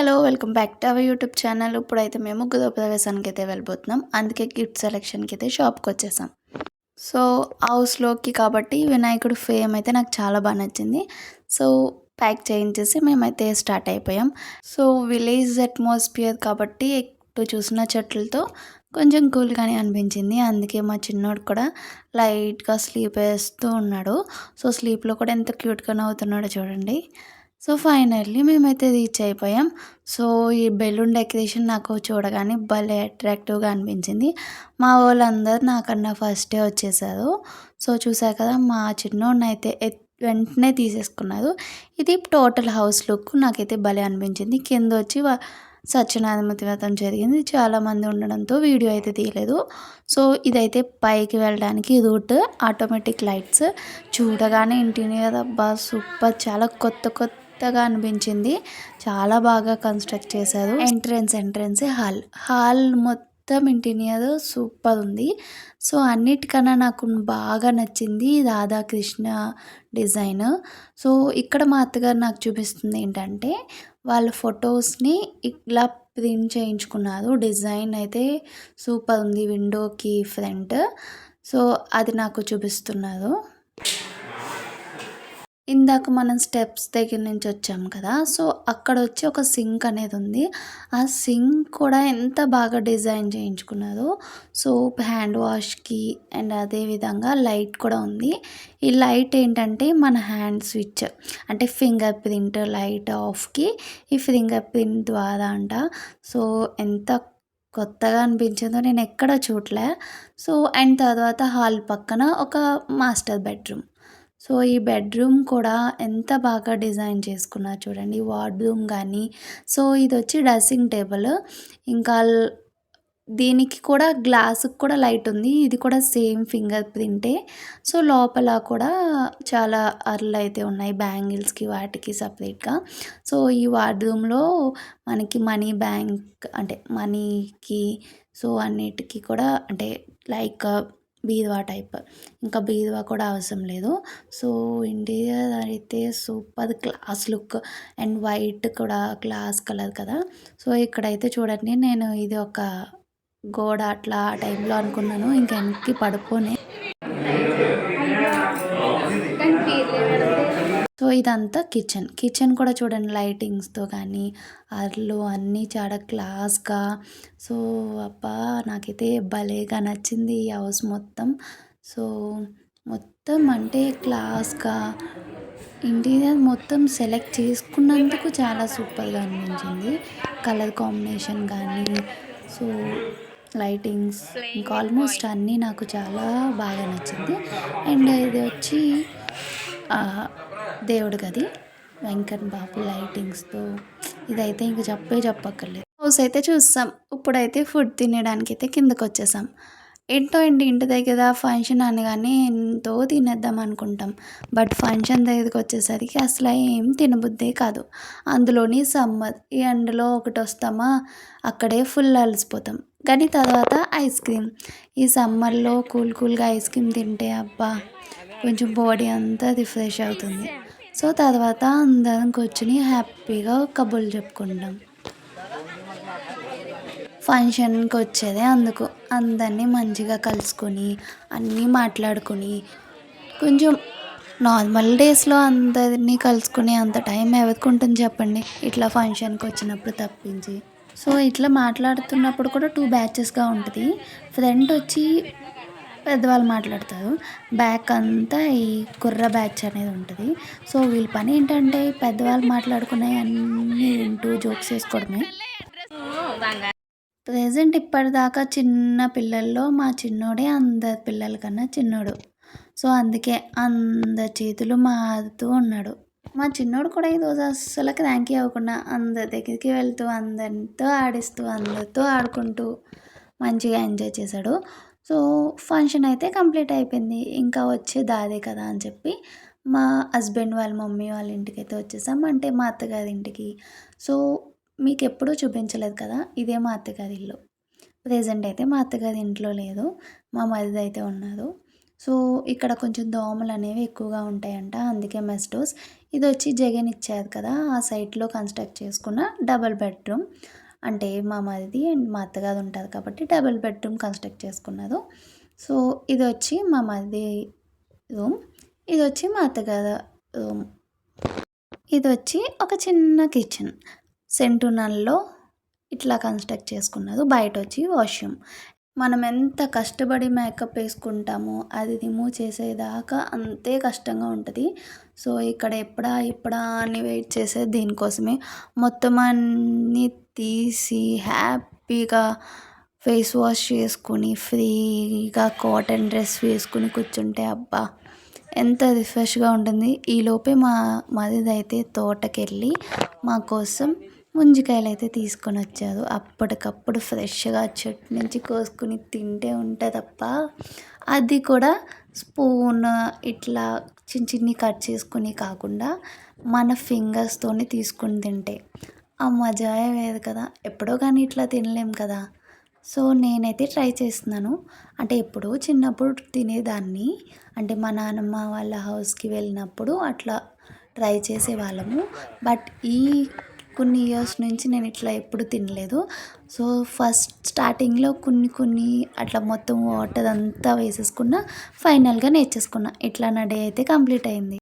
Hello welcome back to our YouTube channel. ఇప్పుడైతే మేము గృహప్రవేశానికి అయితే వెళ్ళిపోతున్నాం అందుకే గిఫ్ట్ సెలెక్షన్కి అయితే షాప్కి వచ్చేసాం. సో హౌస్లోకి కాబట్టి వినాయకుడు ఫేమ్ అయితే నాకు చాలా బాగా నచ్చింది. సో ప్యాక్ చేయించేసి మేమైతే స్టార్ట్ అయిపోయాం. సో విలేజ్ అట్మాస్ఫియర్ కాబట్టి ఎటు చూసిన చెట్లతో కొంచెం కూల్గానే అనిపించింది. అందుకే మా చిన్నోడు కూడా లైట్గా స్లీప్ వేస్తూ ఉన్నాడు. సో స్లీప్లో కూడా ఎంత క్యూట్గా నవ్వుతున్నాడో చూడండి. సో ఫైనల్లీ మేమైతే రీచ్ అయిపోయాం. సో ఈ బెలూన్ డెకరేషన్ నాకు చూడగానే భలే అట్రాక్టివ్గా అనిపించింది. మా వాళ్ళందరూ నాకన్నా ఫస్టే వచ్చేసారు. సో చూసారు కదా మా చిన్నోడిని అయితే వెంటనే తీసేసుకున్నారు. ఇది టోటల్ హౌస్ లుక్ నాకైతే భలే అనిపించింది. కింద వచ్చి సత్యనారాయణమూర్తి వ్రతం జరిగింది. చాలామంది ఉండడంతో వీడియో అయితే తీయలేదు. సో ఇదైతే పైకి వెళ్ళడానికి రూట్ ఆటోమేటిక్ లైట్స్. చూడగానే ఇంటిని కదా అబ్బా సూపర్. చాలా కొత్త కొత్త కొత్తగా అనిపించింది. చాలా బాగా కన్స్ట్రక్ట్ చేశారు. ఎంట్రన్స్ ఎంట్రన్స్ హాల్ హాల్ మొత్తం ఇంటీరియర్ సూపర్ ఉంది. సో అన్నిటికన్నా నాకు బాగా నచ్చింది రాధాకృష్ణ డిజైన్ సో ఇక్కడ మా అత్తగారు నాకు చూపిస్తుంది ఏంటంటే వాళ్ళ ఫొటోస్ని ఇలా ప్రింట్ చేయించుకున్నారు. డిజైన్ అయితే సూపర్ ఉంది విండోకి ఫ్రంట్ సో అది నాకు చూపిస్తున్నారు. ఇందాక మనం స్టెప్స్ దగ్గర నుంచి వచ్చాం కదా సో అక్కడ వచ్చి ఒక సింక్ అనేది ఉంది. ఆ సింక్ కూడా ఎంత బాగా డిజైన్ చేయించుకున్నారు సోప్ హ్యాండ్ వాష్కి అండ్ అదేవిధంగా లైట్ కూడా ఉంది. ఈ లైట్ ఏంటంటే మన హ్యాండ్ స్విచ్ అంటే ఫింగర్ ప్రింట్ లైట్ ఆఫ్కి ఈ ఫింగర్ ప్రింట్ ద్వారా అంట. సో ఎంత కొత్తగా అనిపించిందో నేను ఎక్కడ చూడలే. సో అండ్ తర్వాత హాల్ పక్కన ఒక మాస్టర్ బెడ్రూమ్. సో ఈ బెడ్రూమ్ కూడా ఎంత బాగా డిజైన్ చేసుకున్నారు చూడండి వార్డ్రూమ్ కానీ సో ఇది వచ్చి డ్రెస్సింగ్ టేబుల్. ఇంకా దీనికి కూడా గ్లాస్కి కూడా లైట్ ఉంది. ఇది కూడా సేమ్ ఫింగర్ ప్రింటే. సో లోపల కూడా చాలా అర్లు అయితే ఉన్నాయి బ్యాంగిల్స్కి వాటికి సపరేట్గా సో ఈ వార్డ్రూమ్లో మనకి మనీ బ్యాంక్ అంటే మనీకి సో అన్నిటికీ కూడా అంటే లైక్ బీరువా టైప్. ఇంకా బీరువా కూడా అవసరం లేదు. సో ఇంటీరియర్ అయితే super class look and white కూడా క్లాస్ కలర్ కదా. సో ఇక్కడైతే చూడండి నేను ఇది ఒక గోడ అట్లా ఆ టైంలో అనుకున్నాను. ఇంకా వెనక్కి పడుకోనే సో ఇదంతా కిచెన్. కిచెన్ కూడా చూడండి లైటింగ్స్తో కానీ అర్లు అన్నీ చాలా క్లాస్గా. సో అబ్బా నాకైతే భలేగా నచ్చింది ఈ హౌస్ మొత్తం. సో మొత్తం అంటే క్లాస్గా. ఇంటీరియర్ మొత్తం సెలెక్ట్ చేసుకున్నందుకు చాలా సూపర్గా అనిపించింది. కలర్ కాంబినేషన్ కానీ సో లైటింగ్స్ ఇంకా ఆల్మోస్ట్ అన్నీ నాకు చాలా బాగా నచ్చింది. అండ్ ఇది వచ్చి దేవుడి గది. వెంకట్ బాబు లైటింగ్స్తో ఇదైతే ఇంక చెప్పే చెప్పక్కర్లేదు. హౌస్ అయితే చూస్తాం. ఇప్పుడైతే ఫుడ్ తినడానికి అయితే కిందకు వచ్చేసాం ఏంటో ఏంటి ఇంటి దగ్గర ఫంక్షన్ అనగానే ఎంతో తినేద్దాం అనుకుంటాం. బట్ ఫంక్షన్ దగ్గరికి వచ్చేసరికి అసలు ఏం తినబుద్దే కాదు. అందులోని సమ్మర్ ఈ ఎండలో ఒకటి వస్తామా? అక్కడే ఫుల్ అలసిపోతాం. కానీ తర్వాత ఐస్ క్రీమ్ ఈ సమ్మర్లో కూల్ కూల్గా ఐస్ క్రీమ్ తింటే అబ్బా కొంచెం బాడీ అంతా రిఫ్రెష్ అవుతుంది. సో తర్వాత అందరం కూర్చుని హ్యాపీగా కబుర్లు చెప్పుకుంటాం. ఫంక్షన్కి వచ్చేదే అందుకు. అందరినీ మంచిగా కలుసుకొని అన్నీ మాట్లాడుకొని కొంచెం నార్మల్ డేస్లో అందరినీ కలుసుకునే అంత టైం ఎవరికి ఉంటుంది చెప్పండి. ఇట్లా ఫంక్షన్కి వచ్చినప్పుడు తప్పించి. సో ఇట్లా మాట్లాడుతున్నప్పుడు కూడా టూ బ్యాచెస్గా ఉంటుంది. ఫ్రెండ్ వచ్చి పెద్దవాళ్ళు మాట్లాడతారు. బ్యాక్ అంతా ఈ కుర్ర బ్యాచ్ అనేది ఉంటుంది. సో వీళ్ళ పని ఏంటంటే పెద్దవాళ్ళు మాట్లాడుకునే అన్నీ వింటూ జోక్స్ వేసుకోవడమే. ప్రజెంట్ ఇప్పటిదాకా చిన్న పిల్లల్లో మా చిన్నోడే అందరి పిల్లల కన్నా చిన్నోడు. సో అందుకే అందరి చేతులు మారుతూ ఉన్నాడు. మా చిన్నోడు కూడా ఈరోజు అస్సలకి ర్యాంకీ అవ్వకుండా అందరి దగ్గరికి వెళ్తూ అందరితో ఆడిస్తూ అందరితో ఆడుకుంటూ మంచిగా ఎంజాయ్ చేశాడు. సో ఫంక్షన్ అయితే కంప్లీట్ అయిపోయింది. ఇంకా వచ్చే అదే కదా అని చెప్పి మా హస్బెండ్ వాళ్ళ మమ్మీ వాళ్ళ ఇంటికి అయితే వచ్చేసాం. అంటే మా అత్తగారి ఇంటికి. సో మీకు ఎప్పుడూ చూపించలేదు కదా? ఇదే మా అత్తగారి ఇల్లు. ప్రజెంట్ అయితే మా అత్తగారి ఇంట్లో లేదు. మా మరిది అయితే ఉన్నారు. సో ఇక్కడ కొంచెం దోమలు అనేవి ఎక్కువగా ఉంటాయంట. అందుకే మెస్టోస్ ఇది వచ్చి జగన్ ఇచ్చారు కదా? ఆ సైట్లో కన్స్ట్రక్ట్ చేసుకున్న డబల్ బెడ్రూమ్. అంటే మా మాది అండ్ మా అత్తగారు ఉంటుంది కాబట్టి డబుల్ బెడ్రూమ్ కన్స్ట్రక్ట్ చేసుకున్నారు. సో ఇది వచ్చి మా మాది రూమ్ ఇది వచ్చి మా అత్తగారు రూమ్. ఇది వచ్చి ఒక చిన్న కిచెన్. సెంటునల్లో ఇట్లా కన్స్ట్రక్ట్ చేసుకున్నారు. బయట వచ్చి వాష్రూమ్. మనం ఎంత కష్టపడి మేకప్ వేసుకుంటామో అది రిమూవ్ చేసేదాకా అంతే కష్టంగా ఉంటుంది. సో ఇక్కడ ఎప్పుడా ఎప్పుడా అని వెయిట్ చేసేది దీనికోసమే. మొత్తం అన్ని తీసి హ్యాపీగా ఫేస్ వాష్ చేసుకుని ఫ్రీగా కాటన్ డ్రెస్ వేసుకుని కూర్చుంటే అబ్బా ఎంత రిఫ్రెష్గా ఉంటుంది. ఈలోపే మా మరిదైతే తోటకెళ్ళి మా కోసం ముంజికాయలు అయితే తీసుకొని వచ్చారు. అప్పటికప్పుడు ఫ్రెష్గా చెట్టు నుంచి కోసుకుని తింటే ఉంటుందప్ప అది కూడా స్పూన్ ఇట్లా చిన్న చిన్ని కట్ చేసుకుని కాకుండా మన ఫింగర్స్తోనే తీసుకుని తింటే. ఆ మజాయే వేరు కదా. ఎప్పుడో కానీ ఇట్లా తినలేం కదా. సో నేనైతే ట్రై చేస్తున్నాను. అంటే ఎప్పుడో చిన్నప్పుడు తినేదాన్ని. అంటే మా నాన్నమ్మ వాళ్ళ హౌస్కి వెళ్ళినప్పుడు అట్లా ట్రై చేసేవాళ్ళము. బట్ ఈ కొన్ని ఇయర్స్ నుంచి నేను ఇట్లా ఎప్పుడు తినలేదు. సో ఫస్ట్ స్టార్టింగ్లో కొన్ని కొన్ని అట్లా మొత్తం వాటర్ అంతా వేసేసుకున్న ఫైనల్గా నేర్చేసుకున్న. ఇట్లా నా డే అయితే కంప్లీట్ అయింది.